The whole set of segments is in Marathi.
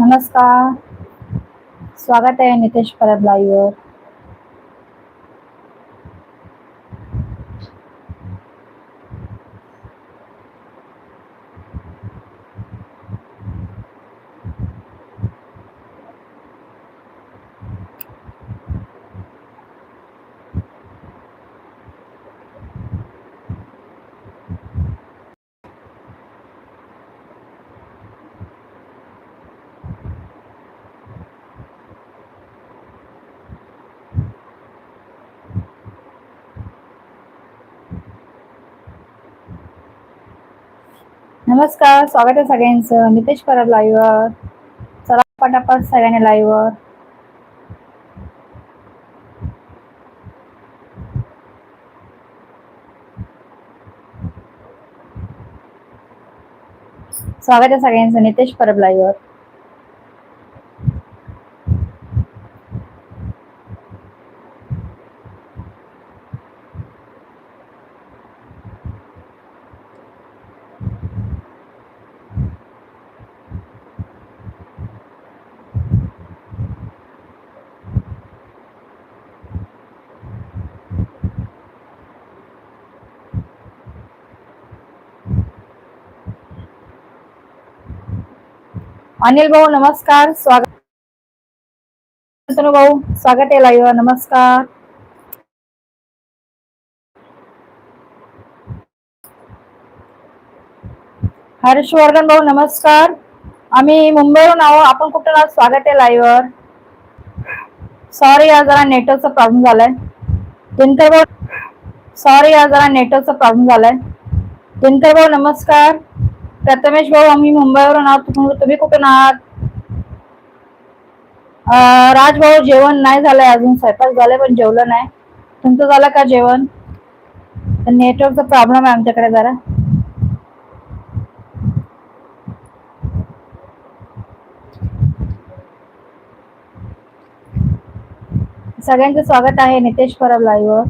नमस्कार। स्वागत है नितेश परब लाईव्हवर नमस्कार स्वागत आहे सगळ्यांचं. नितेश परब लाईव्हवर चला पटापट सगळ्यांनी लाईव्हवर स्वागत आहे सगळ्यांचं. नितेश परब लाईव्हवर अनिल भाऊ नमस्कार. स्वागत भाऊ स्वागत आहे लाईव्ह नमस्कार. हर्षवर्धन भाऊ नमस्कार. आम्ही मुंबईहून आहो आपण कुठं ना स्वागत आहे लाईव्हवर सॉरी या जरा नेटवर्कचा प्रॉब्लेम झालाय. दिनकर भाऊ सॉरी या जरा नेटवर्कचा प्रॉब्लेम झालाय. दिनकर भाऊ नमस्कार. प्रथमेश भाऊ आम्ही मुंबईवरून आहोत. तुम्ही कुठून आहात? राज भाऊ जेवण नाही झालंय अजून. स्वयंपाक झालंय पण जेवलं नाही. तुमचं झालं का जेवण? नेटवर्कचा प्रॉब्लेम आहे आमच्याकडे जरा. सगळ्यांचं स्वागत आहे. नितेश परब लाईव्ह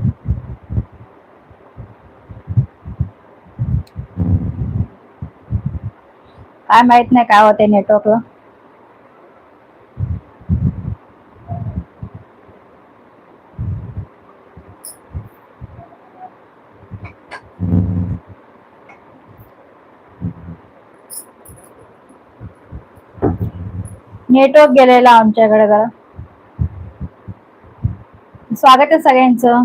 काय माहीत नाही काय होते नेटवर्कला नेटवर्क गेलेला आमच्याकडे जरा. स्वागत आहे सगळ्यांचं.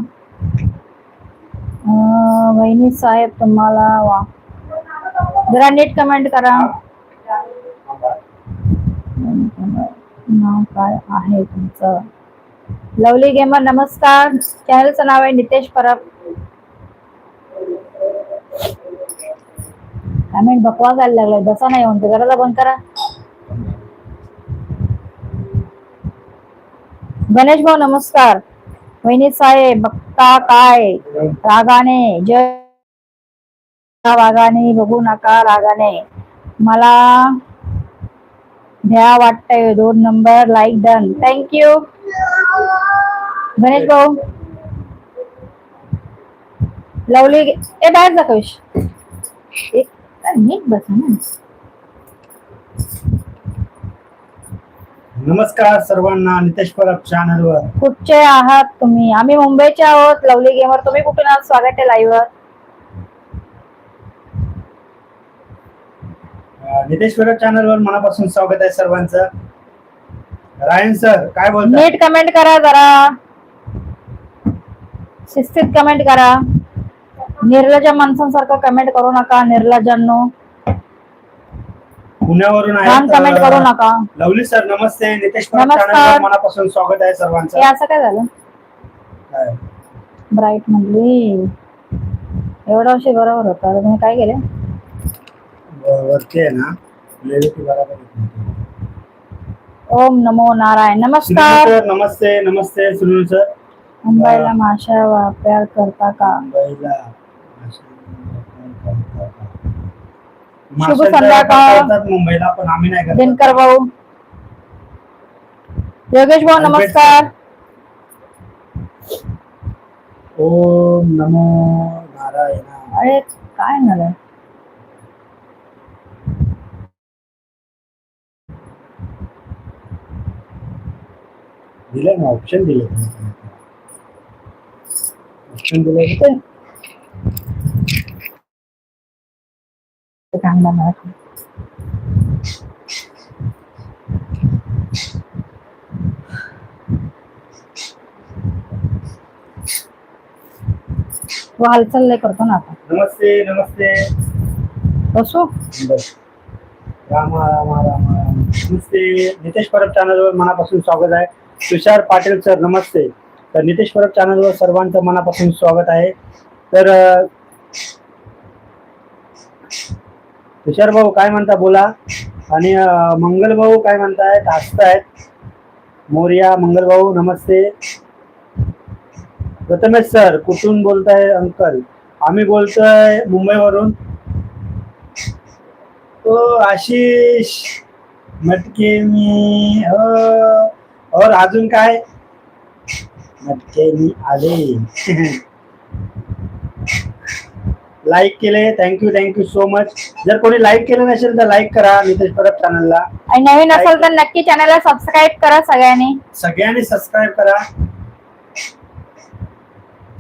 वहिनी साहेब तुम्हाला वा. जरा नीट कमेंट करा. नाव काय आहे तुमचं? लवली गेमर नमस्कार. चॅनलचं नाव आहे नितेश परब. कमेंट बकवा जायला लागलाय. बसा नाही म्हणतो घराला बंद करा. गणेश भाऊ नमस्कार. वहिनी साहेब बघता काय? रागाने. जय. रागाने. बघू नका रागाने. मला भ्या वाटतंय. दोन number like done thank you Ganesh भाऊ. लवली ए बाहेर जा कविश. एक नीट बसा ना. नमस्कार सर्वांना नितेश परब चॅनलवर कुठचे आहात तुम्ही? आम्ही मुंबईचे आहोत. लवली गेमर तुम्ही कुठून आहात? स्वागत आहे लाईव्ह अं, नितेश परब चॅनलवर मनापासून स्वागत आहे सर्वांचं. रायन सर काय बोलतात नीट कमेंट करा जरा. शिस्तीत कमेंट करा. निर्लज माणसांसारखं कमेंट करू नका निर्लजांनो पुण्यावरून छान कमेंट करू नका. लवली सर नमस्ते. नितेश परब नमस्कार. मनापासून स्वागत आहे सर्वांचं. हे असं काय झालं? काय? ब्राईट म्हणली. एवढा वर्षी बरोबर होता. तुम्ही काय केले? वरती आहे ना बरोबर. ओम नमो नारायण. नमस्कार. नमस्ते नमस्ते सुनील सर मुंबईला माशा व्यापार करता का? मुंबईला शुभ संध्याकाळ. मुंबईला पण आम्ही नाही करत. दिनकर भाऊ. योगेश भाऊ नमस्कार. ओम नमो नारायण. अरे काय झालं? दिले ना ऑप्शन दिले ऑप्शन दिले कांदा मला खाऊ. तो हालचाल लय करतो ना आता. नमस्ते नमस्ते. बस. रामा रामा रामा रामा. नमस्ते. नितेश परब चॅनलवर मनापासून स्वागत आहे. तुषार पाटील सर नमस्ते. तर नितेश परब चॅनलवर सर्वांचं मनापासून स्वागत आहे. तर तुषार भाऊ काय म्हणता बोला. आणि मंगल भाऊ काय म्हणतायत हसतायत. मोर्या मंगल भाऊ नमस्ते. प्रथमेश सर कुठून बोलताय अंकल? आम्ही बोलतोय मुंबईवरून. तो आशिष मटके मी हो. और अजून काय? मटके मी आले. लाईक केले. थँक्यू थँक्यू सो मच जर कोणी लाईक केलं नसेल तर लाईक करा. नितेश परब चॅनलला आणि नवीन असेल तर नक्की चॅनलला सबस्क्राईब करा सगळ्यांनी. सगळ्यांनी सबस्क्राईब करा.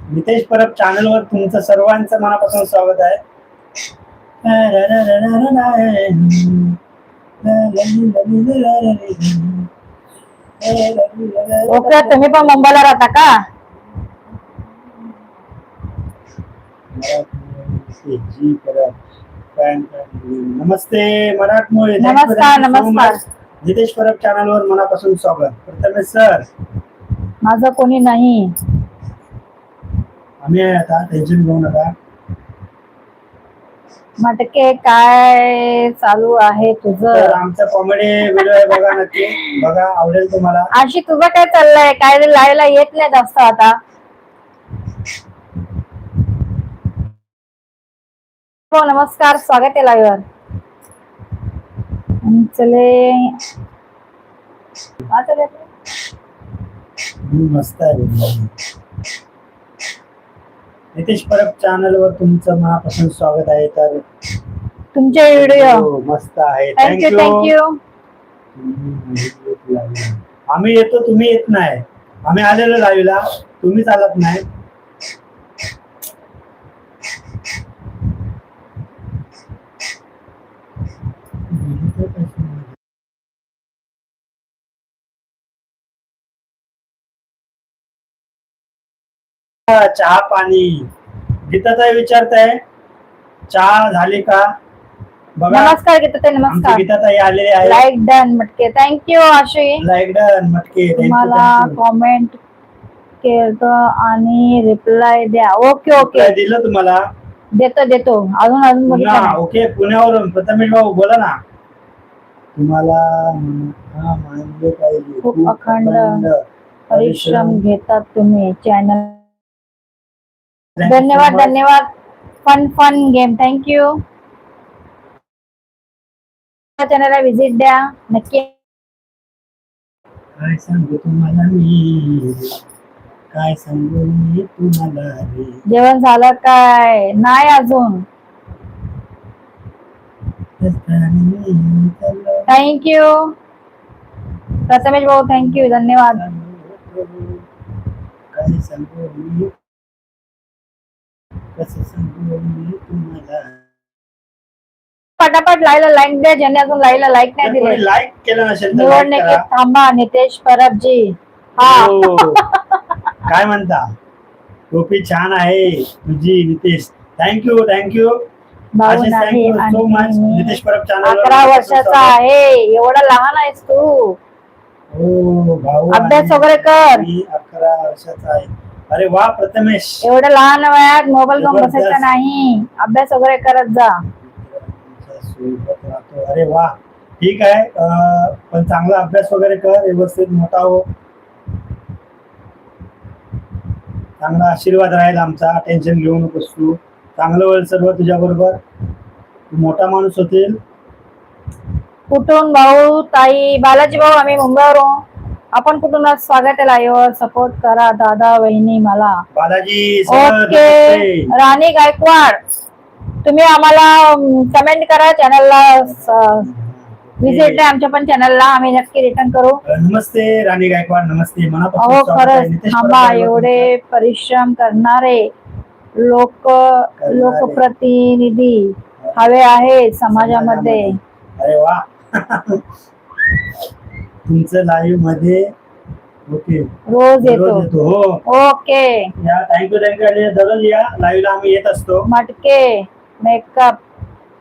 नितेश परब चॅनलवर तुमचं सर्वांचं मनापासून स्वागत आहे. ओके तुम्ही पण मुंबईला राहता का? नमस्ते मराठमोळी. नमस्कार, नमस्कार. नितेश परब चॅनलवर मनापासून स्वागत. प्रथमेश सर. माझं कोणी नाही. आम्ही आहे आता टेन्शन घेऊ नका. मटके काय चालू आहे तर तुझं आमचा कॉमेडी व्हिडिओ आहे बघा नक्की. बघा आवडेल तुम्हाला. आशी तुझं काय चाललंय? काय लायला येत नाही जास्त आता. हो नमस्कार स्वागत आहे लाईव्हवर चले. हा, मस्त आहे. नितेश परब चॅनल वर तुमचं मनापासून स्वागत आहे. तर तुमचे व्हिडिओ हो, मस्त आहे. थँक्यू थँक्यू आम्ही येतो तुम्ही येत नाही. आम्ही आलेलो लाईव्हला तुम्ही चालत नाही. चहा पाणी. गीताताई विचारताय चहा झाली का? बघा. नमस्कार गीता आमची नमस्कार. गीताताई आलेली आहे like done Matke. Thank you Ashi like done Matke. Thank you, तुम्हाला thank you. कॉमेंट केलं आणि रिप्लाय द्या. ओके ओके काय दिलं तुम्हाला? देतो देतो. अजून अजून बघितलं पुन्हा नाही. ओके पुण्यावरून प्रथमेश भाऊ बोला ना. तुम्हाला हा, मानले पाहिजे. खूप अखंड परिश्रम घेतात तुम्ही. चॅनल धन्यवाद. धन्यवाद. Fun fun game thank you चॅनलला व्हिजिट द्या. नक्की. काय सांगू तुम्हाला मी? काय सांगू मी तुम्हाला जेवण झालं काय? नाही अजून. रस्त्याने मी चाललो, थँक्यू प्रथमेश भाऊ थँक्यू धन्यवाद. काय सांगू मी? कसं सांगू मी तुम्हाला? पटापट लाईला लाईक द्या ज्यांनी अजून लाईला लाईक नाही जर कोणी दिले लाईक केलं नसेल तर like निवडणुकीत करा. थांबा नितेश परबजी. हा. हो. काय म्हणता? टोपी छान आहे. तुझी नितेश. थँक्यू थँक्यू भाऊ आशिष नाही थँक्यू सो मच आणि मी नितेश परब चॅनल अकरा वर्षाचा आहे. एवढा लहान आहेस तू. हो भाऊ अभ्यास आणि वगैरे कर. मी अकरा वर्षाचा आहे. अरे वा प्रथमेश. एवढं लहान वयात मोबाईल घेऊन. बसायचा नाही. अभ्यास वगैरे करत जा. तुमच्यासोबत राहतो. अरे वा. ठीक आहे. अं, पण चांगला अभ्यास वगैरे कर व्यवस्थित मोठा हो. चांगला आशीर्वाद राहील आमचा. टेन्शन घेऊ नकोस तू. चांगलं होईल सर्व तुझ्या बरोबर तू मोठा माणूस होतील कुठून भाऊ? ताई बालाजी भाऊ आम्ही मुंबईवरून. आपण कुठून स्वागत आहे लाईव्हवर सपोर्ट करा दादा वहिनी मला. बालाजी सर ओके नमस्ते. राणी गायकवाड तुम्ही आम्हाला कमेंट करा चॅनलला विजिट आहे आमच्या पण चॅनलला आम्ही नक्की रिटर्न करू. नमस्ते राणी गायकवाड नमस्ते. मनापासून अहो स्वागत आहे. खरंच नितेश थांबा परब एवढे परिश्रम करणारे लोक लोकप्रतिनिधी हवे आहे समाजामध्ये. अरे वा. तुमचं लाईव्हमध्ये ओके रोज येतो. रोज येतो हो. ओके. या थँक्यू थँक्यू आणि दररोज या लाईव्हला आम्ही येत असतो. मटके मेकअप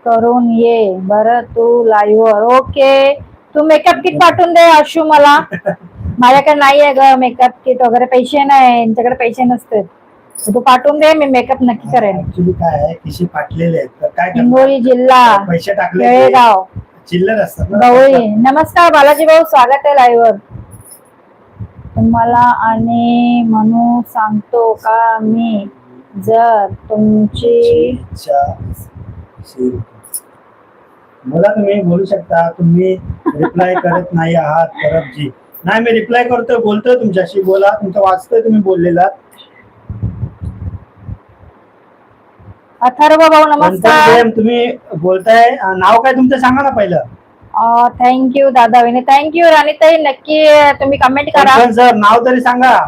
करून ये. बर तू लाईव्हवर ओके. तू मेकअप किट पाठवून दे अशू मला. माझ्याकडे नाहीये ग मेकअप किट वगैरे. पैसे नाही. यांच्याकडे पैसे नसते तू पाठवून दे मी मेकअप नक्की करेन. ऍक्च्युली काय आहे खिशी फाटलेले आहेत? तर काय करणार? हिंगोली जिल्हा पैसे टाकले ते. केळगाव चिल्लर असतात. गवळी नमस्कार बालाजी भाऊ स्वागत आहे लाईव्हवर तुम्हाला आणि म्हणू सांगतो का मी जर तुमची. बोला तुम्ही बोलू शकता तुम्ही रिप्लाय करत नाही आहात परबजी नाही मी रिप्लाय करतोय बोलतोय तुमच्याशी बोला तुमचं वाचतोय तुम्ही बोललेला अथर्व भाऊ नमस्कार. तुम्ही बोलताय. अं, नाव काय तुमचं? सांगा ना पहिलं. थँक्यू दादा विने थँक्यू राणीताई. नक्की तुम्ही कमेंट करा. सर नाव तरी सांगा.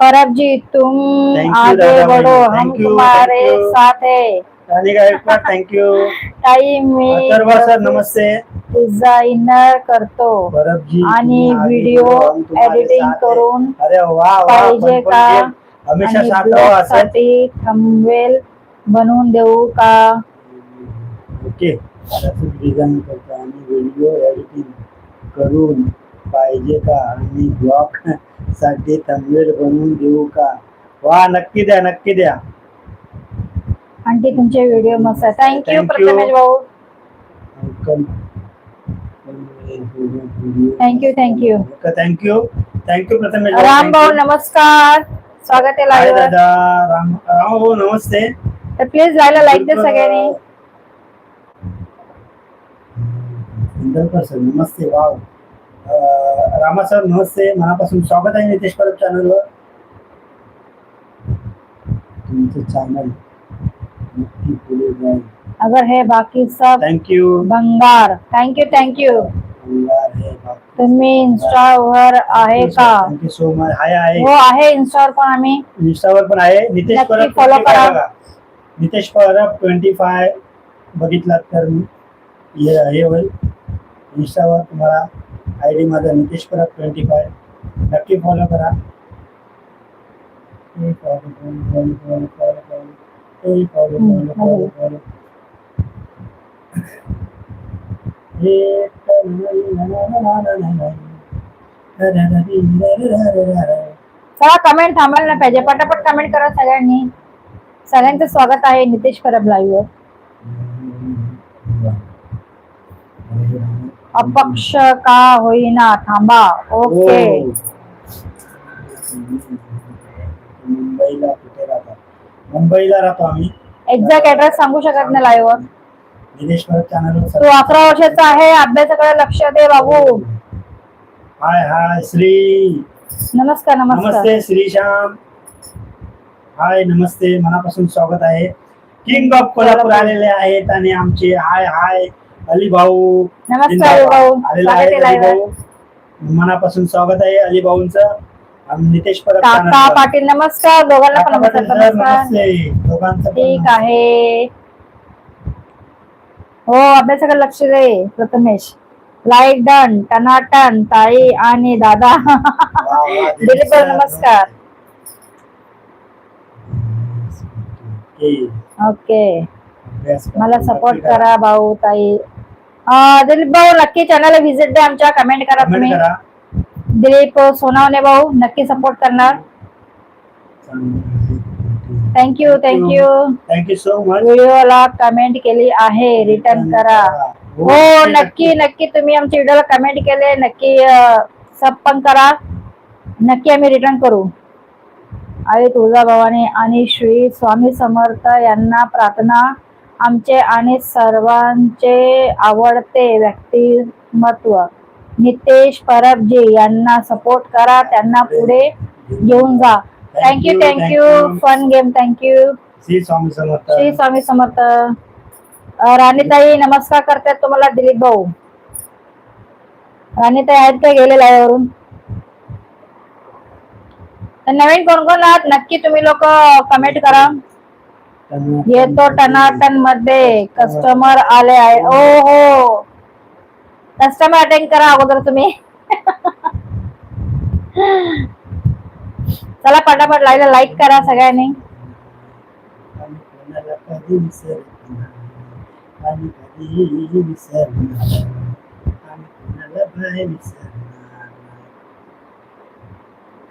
परब जी तुम you, आगे दादा बढ़ो. हम Thank you, तुम्हारे thank you. साथ है. राणी गायकवाड थँक्यू ताई मी अथर्व सर नमस्ते. डिझायनर करतो. परबजी आणि तुम्ही आगे व्हिडिओ बढ़ो, हम तुम्हारे एडिटिंग साथ है. करून अरे वा वा पाहिजे पण- पण का? हमेशा आणि साथ ब्लॉग राहा असं साठी थंबवेल बनवून देऊ का? ओके. डिझाईन करतो आणि व्हिडिओ एडिटिंग करून पाहिजे का? आणि ब्लॉग साठी थंबनेल बनवून देऊ का? वा नक्की द्या नक्की द्या. आणखी तुमचे व्हिडिओ मस्त आहे थँक्यू Thank you. प्रथमेश भाऊ. Uncle thank you thank you thank you thank you Pratham Ram भाऊ नमस्कार. स्वागत आहे हाय लाईव्ह दादा. राम राम भाऊ नमस्ते. तर प्लीज लाईव्हला लाईक द्या सगळ्यांनी. सर नमस्ते वाव रामा सर नमस्ते मनापासून स्वागत आहे नितेश परब चॅनलवर तुमचं चॅनल नक्की पुढे जाईल. अगर है बाकी सब थँक्यू भंगार. थँक्यू थँक्यू तुम्ही इंस्टावर आहे का? थँक्यू सो मच हाय आहे हो आहे इंस्टावर पण आम्ही. इंस्टावर पण आहे. नितेश परब 25 करा. नितेश परब ट्वेंटी फाय बघितलात तर हे हे होईल इंस्टावर तुम्हाला आय डी माझा नितेश परब ट्वेंटी फाय नक्की फॉलो करा हे. हे. हे कमेंट थांबायला नाही पाहिजे पटापट कमेंट करा सगळ्यांनी सगळ्यांचं स्वागत आहे नितेश परब लाईव्ह अपक्ष का होईना थांबा. ओके. मुंबईला कुठे राहतात मुंबईला राहतो आम्ही. एक्झॅक्ट ऍड्रेस सांगू शकत नाही लाईव्ह दिनेश परब चॅनलवर तू अकरा वर्षाचा आहे अभ्यासाकडे लक्ष दे बाबू. हाय हाय श्री. नमस्कार नमस्कार. नमस्ते श्रीश्याम हाय नमस्ते मनापासून स्वागत आहे. किंग ऑफ कोल्हापूर आलेले आहेत आणि आमचे हाय हाय अली भाऊ नमस्कार भाऊ. आलेला स्वागत आहे अली. भाऊ मनापासून स्वागत आहे अली भाऊंचं नितेश परब. पाटील नमस्कार. दोघांना पण नमस्ते. दोघांचं ठीक आहे. हो अभ्यासाकडे लक्ष दे प्रथमेश. लाईक डन टनाटन ताई आणि दादा. दिलीप नमस्कार. ओके. मला सपोर्ट करा भाऊ ताई. दिलीप भाऊ नक्की चॅनल व्हिजिट द्या आमच्या. कमेंट करा तुम्ही. दिलीप सोनावणे भाऊ नक्की सपोर्ट करणार. Thank you thank you thank you so much व्हिडिओला कमेंट केली आहे. रिटर्न करा. हो नक्की नक्की तुम्ही आमच्या व्हिडिओला कमेंट केले. नक्की सब पण करा. नक्की आम्ही रिटर्न करू. आई तुळजाभवानी आणि श्री स्वामी समर्थ यांना प्रार्थना. आमचे आणि सर्वांचे आवडते व्यक्तिमत्व. नितेश परबजी यांना सपोर्ट करा त्यांना पुढे घेऊन जा. Thank you thank you fun game thank you Shri Swami Samarth Shri Swami Samarth राणीताई नमस्कार करतात तुम्हाला दिलीप भाऊ. राणी ते आहेत का गेले live वरून? तर नवीन कोण कोण आहात नक्की तुम्ही लोक कमेंट करा. येतो टनाटनमध्ये कस्टमर आले आहे. ओ हो. कस्टमर अटेंड करा अगोदर तुम्ही. चला पटापट लाईला लाईक करा सगळ्यांनी. आणि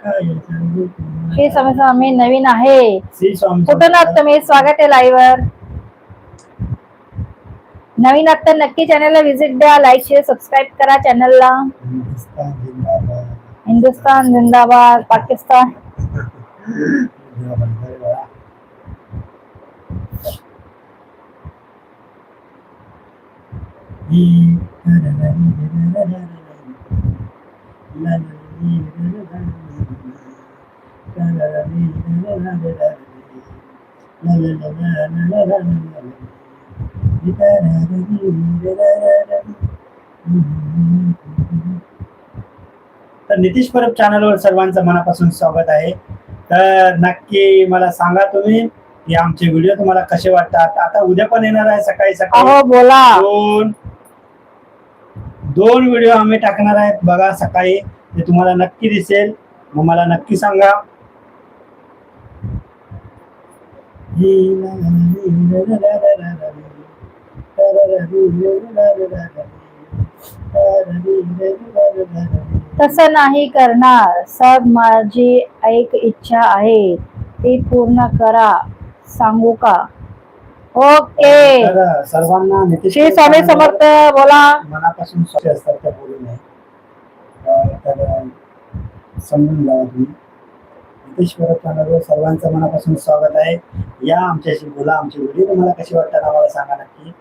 श्री स्वामी स्वामी नवीन आहे. कुठून आहात तुम्ही? स्वागत आहे लाईव्ह वर. नवीन आहात तर नक्की चॅनलला व्हिजिट द्या लाईक शेअर सबस्क्राईब करा चॅनलला हिंदुस्तान जिंदाबाद पाकिस्तान. तर नितीश परब चॅनलवर सर्वांचं मनापासून स्वागत आहे. तर नक्की मला सांगा तुम्ही की आमचे व्हिडिओ तुम्हाला कसे वाटतात? आता उद्या पण येणार आहे सकाळी सकाळी. बोला. दोन दोन व्हिडिओ आम्ही टाकणार आहेत. बघा सकाळी ते तुम्हाला नक्की दिसेल. मग मला नक्की सांगा. तसं नाही करणार. सब माझी एक इच्छा आहे. ती पूर्ण करा. सांगू का? ओके. सर्वांना श्री स्वामी समर्थ बोला. मनापासून असतात त्या बोलू नये समजून घ्या तुम्ही. परब चॅनलवर सर्वांचं मनापासून स्वागत आहे. या आमच्याशी बोला आमचे व्हिडिओ तुम्हाला कसे वाटतात आम्हाला सांगा नक्की.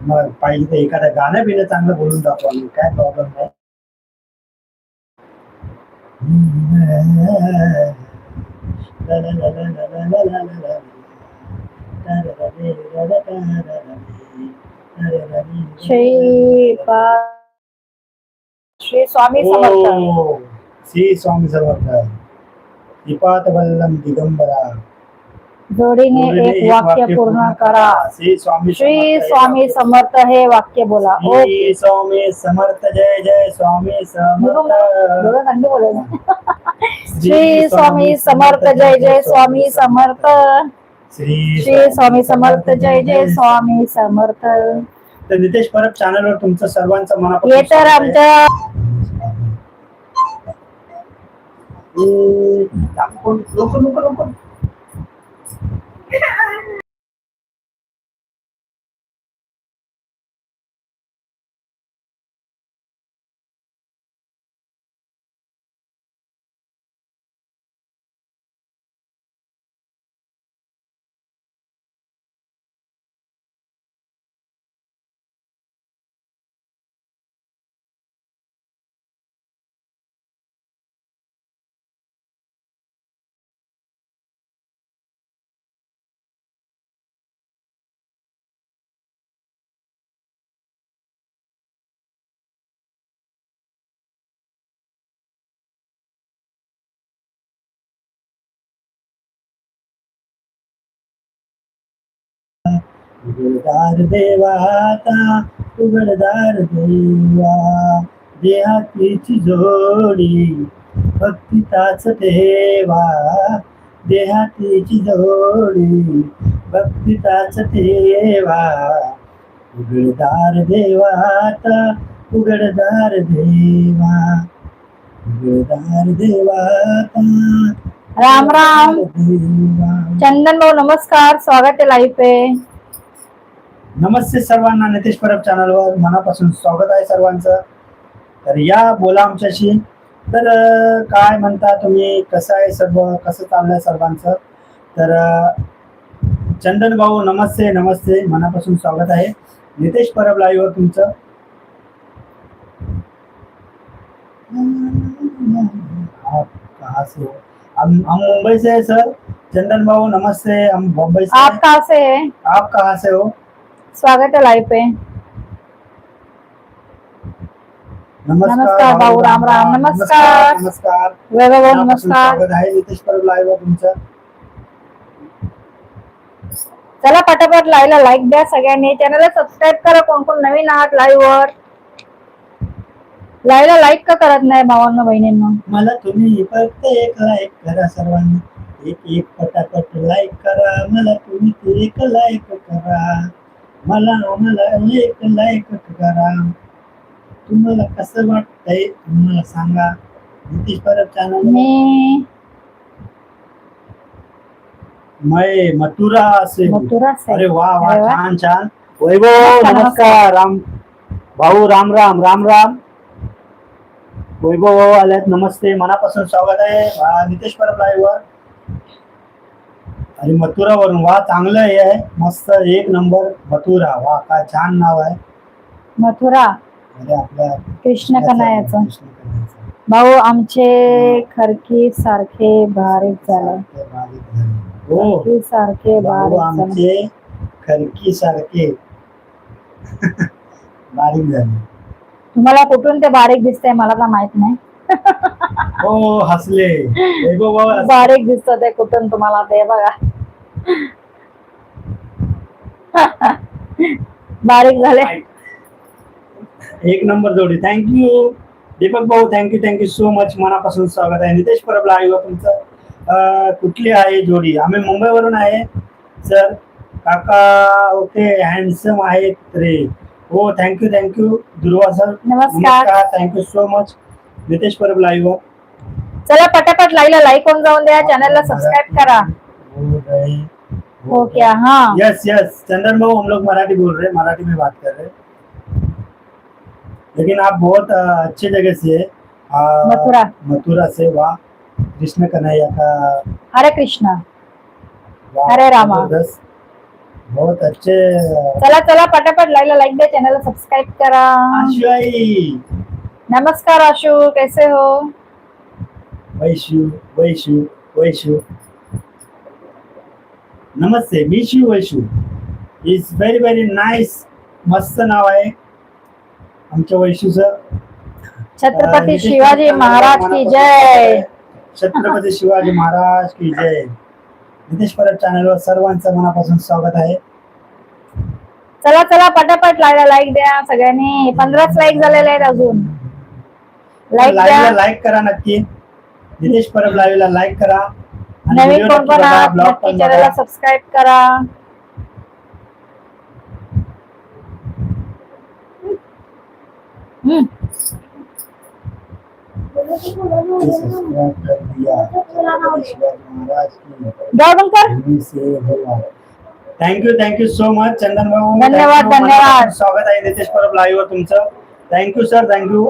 मग पाहिजे तर एखादं गाणं बिणं चांगलं बोलून दाखवा आम्ही काय प्रॉब्लेम नाही. श्री श्री स्वामी समर्थ. ओ, श्री स्वामी समर्थ दीपात वल्लम दिगंबरा जोडीने एक वाक्य पूर्ण करा. श्री स्वामी श्री स्वामी समर्थ हे वाक्य बोला. श्री स्वामी समर्थ जय जय स्वामी समर्थ. श्री स्वामी समर्थ जय जय स्वामी समर्थ. श्री स्वामी समर्थ जय जय स्वामी समर्थ. तर नितेश परब चॅनलवर तुमचं सर्वांचं मनापासून तर. आमच्या ए, नको नको नको नको उघडदार देवाता उघडदार देवा. देहातीची जोडी भक्तीताच ठेवा. देहातीची जोडी भक्तीताच ठेवा. उघडदार देवाता उघडदार देवा. उघडदार देवाता राम राम. देवा. चंदन भाऊ नमस्कार. स्वागत आहे लाईव्ह पे. नमस्ते सर्वांना नितेश परब चॅनलवर मनापासून स्वागत आहे सर्वांचं. तर या बोला आमच्याशी. तर काय म्हणता तुम्ही? कसं आहे सर्व? कसं चाललंय सर्वांचं? तर चंदन भाऊ नमस्ते नमस्ते. मनापासून स्वागत आहे. नितेश परब लाईव्हवर तुमचं. आप कहाँ से हम मुंबई से है सर चंदन बाबू नमस्ते. हम मुंबई से आप। कहाँ से है आप कहाँ से हो. स्वागत है लाईव्ह पे. नमस्कार, भाऊ, राम, राम. नमस्कार. नमस्कार. वैभव भाऊ नमस्कार. स्वागत आहे नितेश परब लाईव्ह तुमचं. चला पटापट लाईव्हला लाईक द्या सगळ्यांनी. चॅनलला सबस्क्राईब करा कोण कोण नवीन आहात लाईव्ह वर. लाईव्हला लाईक का करत नाही भावांना बहिणींना? मला तुम्ही फक्त एक लाईक करा सर्वांनी. एक एक पटापट लाईक करा. मला तुम्ही एक लाईक करा. मला मला एक लाईक करा तुम्हाला कसं वाटतंय तुम्हाला सांगा. नितीश परब चॅनल मी मै मथुरा असे मथुरा साहेब. अरे वा वा अरे वा. छान छान. वैभव नमस्कार. राम भाऊ राम राम राम राम. वैभव भाऊ आल्यात. नमस्ते. मनापासून स्वागत आहे. नितेश परब लाईव्ह वर. आणि मथुरा वरून वा चांगलं हे आहे. मस्त एक नंबर मथुरा. वा काय छान नाव आहे. मथुरा. म्हणजे आपल्या कृष्ण कन्हैयाचं कृष्ण कन्हैयाचं. भाऊ आमचे खरकी सारखे बारीक झाले. ते बारीक झाले. हो. खरकी सारखे भाऊ बारीक झाले. आमचे खरकी सारखे बारीक झाले. तुम्हाला कुठून ते बारीक दिसतंय मला तर माहीत नाही. हो हसले. भाऊ हसले. बारीक दिसत ते कुठून तुम्हाला ते बघा. बारीक झाले. एक नंबर जोडी. थँक्यू दीपक भाऊ थँक्यू थँक्यू सो मच मनापासून स्वागत आहे. नितेश परब लाईव्ह तुमचं. कुठली आहे जोडी? आम्ही मुंबईवरून आहे. सर काका ओके हँडसम आहेत रे. हो thank you thank you Durva sir नमस्कार. Thank you so much Nitesh Parab live चला पटापट लाईला लाईक होऊन जाऊन द्या. चॅनलला सब्सक्राइब करा. हो क्या? हाँ. यस यस चंदन भाऊ हम लोग मराठी बोल रहे हैं. मराठी में बात कर रहे हैं. लेकिन आप बहुत अच्छे जगह से हैं। मथुरा। मथुरा से वाह कृष्ण कन्हैया का हरे कृष्णा. वाह, हरे रामा। जबरदस्त. बहुत अच्छे चला चला पटापट लाईला लाईक द्या. चॅनलला सब्सक्राइब करा. आशु आई नमस्कार आशु कैसे हो? वैशु वैशु वैशु। नमस्ते Mishu Vaishu. Is very very nice मस्त नाव आहे आमच्या वैशूचं. छत्रपती शिवाजी महाराज की जय. छत्रपती शिवाजी महाराज की जय. नितेश परब चॅनलवर सर्वांचं मनापासून स्वागत आहे. चला चला पटापट लाईक द्या सगळ्यांनी. पंधराच लाईक झालेले आहेत अजून. लाईव्हला लाईक करा नक्की. नितेश परब लाईव्हला लाईक करा. आणि नवीन कोण पण आहात नक्की चॅनलला. सबस्क्राईब करा. Thank you thank you so much Chandan भाऊ. धन्यवाद. धन्यवाद. स्वागत आहे नितेश परब लाईव्ह तुमचं. Thank you sir thank you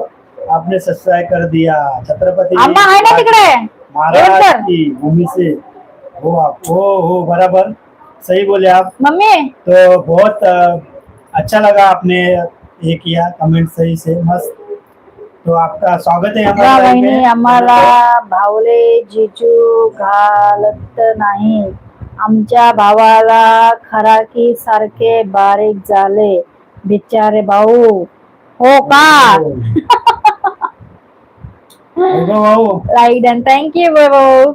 आपने सब्सक्राइब कर दिया। छत्रपती आंबा आहे ना तिकडे? महाराज की भूमि से। हो आप हो हो बराबर। सही बोले आप। मम्मी। तो बहुत अ, अच्छा लगा आपने ये किया कमेंट सही से। मस्त। तो आपका स्वागत है हमारे live बहिणी में. आम्हाला भावले जिजू घालत नाही. आमच्या भावाला खराकी सारखे बारीक झाले. बिचारे भाऊ हो का? हो. भाऊ राईट अँड थँक्यू भाऊ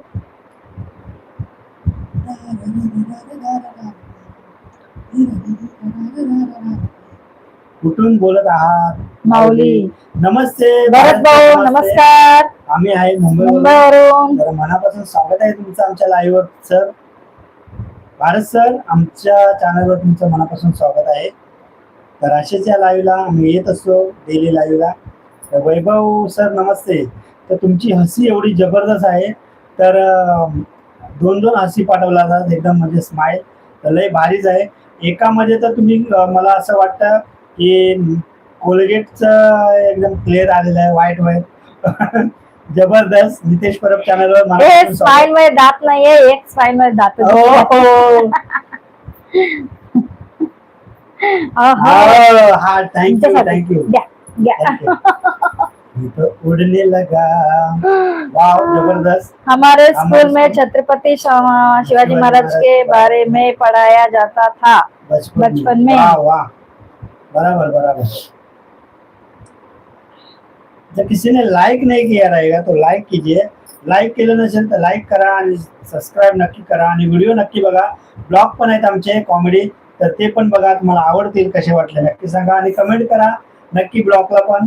कुठून बोलत आहात? माऊली. नमस्ते. भरत भाऊ. नमस्कार. आम्ही आहे मुंबईवरून. मुंबईवरून. तर मनापासून स्वागत आहे तुमचं आमच्या लाईव्हवर सर भारत सर आमच्या चॅनलवर तुमचं मनापासून स्वागत आहे. तर असेच या लाईव्हला आम्ही येत असतो डेली लाईव्हला तर वैभव सर नमस्ते. तर तुमची हसी एवढी जबरदस्त आहे. तर दोन दोन हसी पाठवला जातात एकदम म्हणजे स्माईल तर लय भारीच आहे. एकामध्ये तर तुम्ही मला असं वाटतं की कोलगेटचं एकदम क्लिअर आलेलं आहे व्हाईट व्हाईट जबरदस्त. नितेश परब चॅनलवर स्वागत. स्माइलमध्ये दात नाहीये एक स्माइलमध्ये दात हो, हो. थँक्यू. थँक्यू उड़ने लगा वाव जबरदस्त. हमारे स्कूल में छत्रपति शिवा- शिवाजी महाराज के बारे में पढ़ाया जाता था बचपन में। वाह वाह. बराबर बराबर. जर किसी ने लाइक नहीं किया रहेगा तो लाइक कीजिए. लाईक केलं नसेल तर लाईक करा आणि सबस्क्राईब नक्की करा आणि व्हिडिओ नक्की बघा. ब्लॉग पण आहेत आमचे कॉमेडी तर ते पण बघा तुम्हाला आवडतील कसे वाटले नक्की सांगा. आणि कमेंट करा. नक्की ब्लॉगला पण.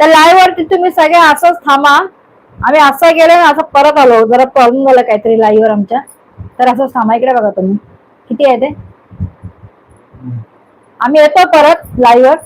त्या लाईव्ह वरती तुम्ही सगळे असंच थांबा. आम्ही असं गेलो असं परत आलो. जरा प्रॉब्लेम झाला काहीतरी लाईव्ह वर आमच्या. तर असं थांबा इकडे बघा तुम्ही. किती आहे ते? आम्ही येतो परत लाईव्ह वर.